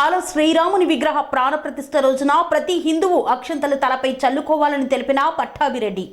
బాల శ్రీరాముని విగ్రహ ప్రాణప్రతిష్ఠ రోజున ప్రతి హిందువు అక్షంతలు తలపై చల్లుకోవాలని తెలిపిన పట్టాభిరెడ్డి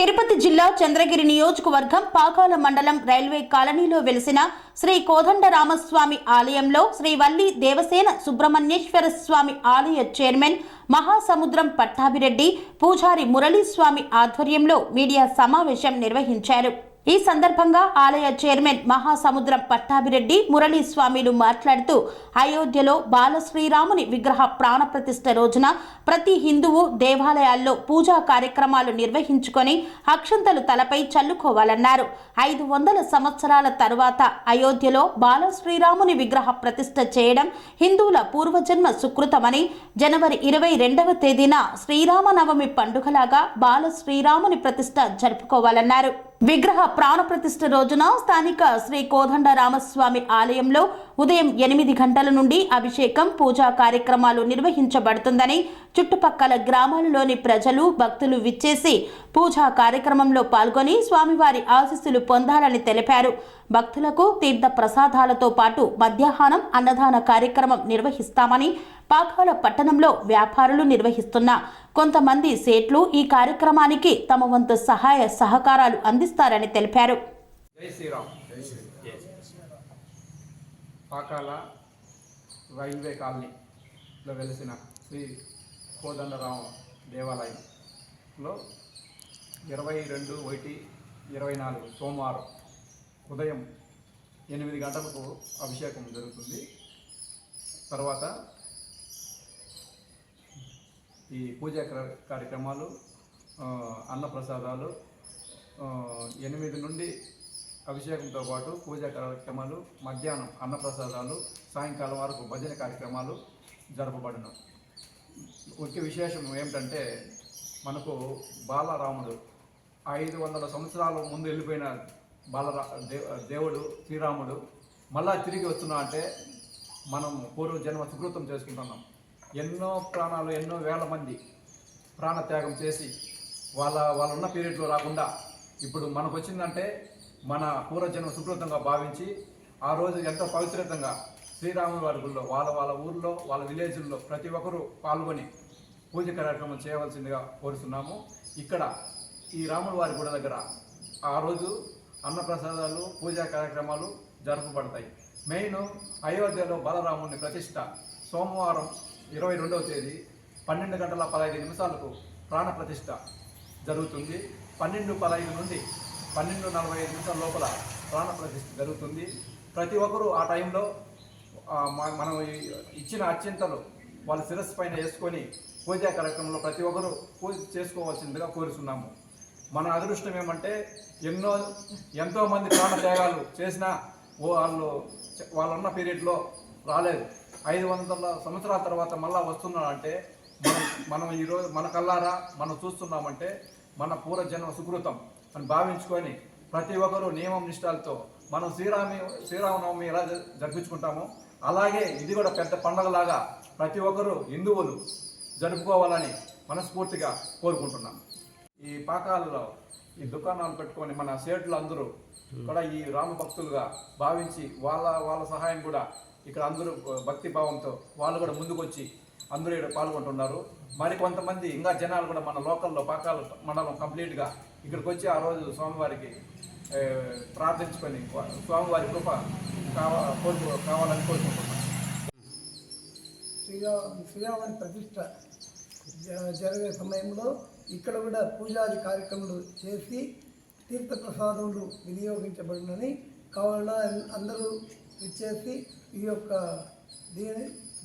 తిరుపతి జిల్లా చంద్రగిరి నియోజకవర్గం పాకాల మండలం రైల్వే కాలనీలో వెలిసిన శ్రీ కోదండరామస్వామి ఆలయంలో శ్రీవల్లి దేవసేన సుబ్రహ్మణ్యేశ్వర స్వామి ఆలయ చైర్మన్ మహాసముద్రం పట్టాభిరెడ్డి పూజారి మురళీస్వామి ఆధ్వర్యంలో మీడియా సమావేశం నిర్వహించారు ఈ సందర్భంగా ఆలయ చైర్మన్ మహాసముద్రం పట్టాభిరెడ్డి మురళీస్వామిలు మాట్లాడుతూ అయోధ్యలో బాలశ్రీరాముని విగ్రహ ప్రాణప్రతిష్ఠ రోజున ప్రతి హిందువు దేవాలయాల్లో పూజా కార్యక్రమాలు నిర్వహించుకొని అక్షంతలు తలపై చల్లుకోవాలన్నారు ఐదు వందల సంవత్సరాల తరువాత అయోధ్యలో బాలశ్రీరాముని విగ్రహ ప్రతిష్ఠ చేయడం హిందువుల పూర్వజన్మ సుకృతమని జనవరి ఇరవై రెండవ తేదీన శ్రీరామనవమి పండుగలాగా బాల శ్రీరాముని ప్రతిష్ఠ జరుపుకోవాలన్నారు విగ్రహ ప్రాణప్రతిష్ఠ రోజున స్థానిక శ్రీ కోదండ రామస్వామి ఆలయంలో ఉదయం ఎనిమిది గంటల నుండి అభిషేకం పూజా కార్యక్రమాలు నిర్వహించబడుతుందని చుట్టుపక్కల గ్రామాలలోని ప్రజలు భక్తులు విచ్చేసి పూజా కార్యక్రమంలో పాల్గొని స్వామివారి ఆశీస్సులు పొందాలని తెలిపారు భక్తులకు తీర్థ ప్రసాదాలతో పాటు మధ్యాహ్నం అన్నదాన కార్యక్రమం నిర్వహిస్తామని పాకాల పట్టణంలో వ్యాపారులు నిర్వహిస్తున్న కొంతమంది సేట్లు ఈ కార్యక్రమానికి తమ వంతు సహాయ సహకారాలు అందిస్తారని తెలిపారు జై శ్రీరామ్ పాకాల రైల్వే కాలనీలో వెలిసిన శ్రీ కోదండరామ దేవాలయంలో ఇరవై రెండు ఒకటి ఇరవై నాలుగు సోమవారం ఉదయం ఎనిమిది గంటలకు అభిషేకం జరుగుతుంది తర్వాత ఈ పూజా కార్యక్రమాలు అన్నప్రసాదాలు ఎనిమిది నుండి అభిషేకంతో పాటు పూజా కార్యక్రమాలు మధ్యాహ్నం అన్నప్రసాదాలు సాయంకాలం వరకు భజన కార్యక్రమాలు జరపబడను ముఖ్య విశేషం ఏమిటంటే మనకు బాలరాముడు ఐదు వందల సంవత్సరాల ముందు వెళ్ళిపోయిన బాలరా దేవుడు శ్రీరాముడు మళ్ళా తిరిగి వస్తున్నా అంటే మనం పూర్వజన్మ సుకృతం చేసుకుంటున్నాం ఎన్నో ప్రాణాలు ఎన్నో వేల మంది ప్రాణత్యాగం చేసి వాళ్ళ వాళ్ళు ఉన్న పీరియడ్లో రాకుండా ఇప్పుడు మనకు వచ్చిందంటే మన పూర్వజన్మ సుకృతంగా భావించి ఆ రోజు ఎంతో పవిత్రతంగా శ్రీరాముల వారి వాళ్ళ వాళ్ళ ఊర్లో వాళ్ళ విలేజ్ల్లో ప్రతి ఒక్కరూ పాల్గొని పూజ కార్యక్రమం చేయవలసిందిగా కోరుతున్నాము ఇక్కడ ఈ రాముల వారి గుడి దగ్గర ఆ రోజు అన్నప్రసాదాలు పూజా కార్యక్రమాలు జరపబడతాయి మెయిన్ అయోధ్యలో బలరాముని ప్రతిష్ట సోమవారం ఇరవై రెండవ తేదీ పన్నెండు గంటల పదహైదు నిమిషాలకు ప్రాణ ప్రతిష్ట జరుగుతుంది పన్నెండు పదహైదు నుండి పన్నెండు నలభై ఐదు నిమిషాల లోపల ప్రాణ ప్రతిష్ఠ జరుగుతుంది ప్రతి ఒక్కరూ ఆ టైంలో మనం ఇచ్చిన అత్యంతలు వాళ్ళ శిరస్సు పైన వేసుకొని పూజా కార్యక్రమంలో ప్రతి ఒక్కరూ పూజ చేసుకోవాల్సిందిగా కోరుతున్నాము మన అదృష్టం ఏమంటే ఎన్నో ఎంతోమంది ప్రాణత్యాగాలు చేసినా వాళ్ళు వాళ్ళున్న పీరియడ్లో రాలేదు ఐదు వందల సంవత్సరాల తర్వాత మళ్ళీ వస్తున్నారంటే మనం మనం ఈరోజు మన కల్లారా మనం చూస్తున్నామంటే మన పూర్వజన్మ సుకృతం అని భావించుకొని ప్రతి ఒక్కరూ నియమం నిష్టాలతో మనం శ్రీరామి శ్రీరామనవమి ఎలా జరిపించుకుంటామో అలాగే ఇది కూడా పెద్ద పండగలాగా ప్రతి ఒక్కరూ హిందువులు జరుపుకోవాలని మనస్ఫూర్తిగా కోరుకుంటున్నాం ఈ పాకాలలో ఈ దుకాణాలు పెట్టుకొని మన సేట్లు అందరూ కూడా ఈ భక్తులుగా భావించి వాళ్ళ వాళ్ళ సహాయం కూడా ఇక్కడ అందరూ భక్తి భావంతో వాళ్ళు కూడా ముందుకొచ్చి అందరూ ఇక్కడ పాల్గొంటున్నారు మరి కొంతమంది ఇంకా జనాలు కూడా మన లోకల్లో పాకాల మండలం కంప్లీట్గా ఇక్కడికి వచ్చి ఆ రోజు స్వామివారికి ప్రార్థించుకొని స్వామివారి కృప కావా కోరుకు కావాలని కోరుకుంటున్నాను శ్రీరామ శ్రీరామని ప్రతిష్ట జరిగే సమయంలో ఇక్కడ కూడా పూజాది కార్యక్రమాలు చేసి తీర్థప్రసాదములు వినియోగించబడినని కావాలన్నా అందరూ ఇచ్చేసి ఈ యొక్క దీని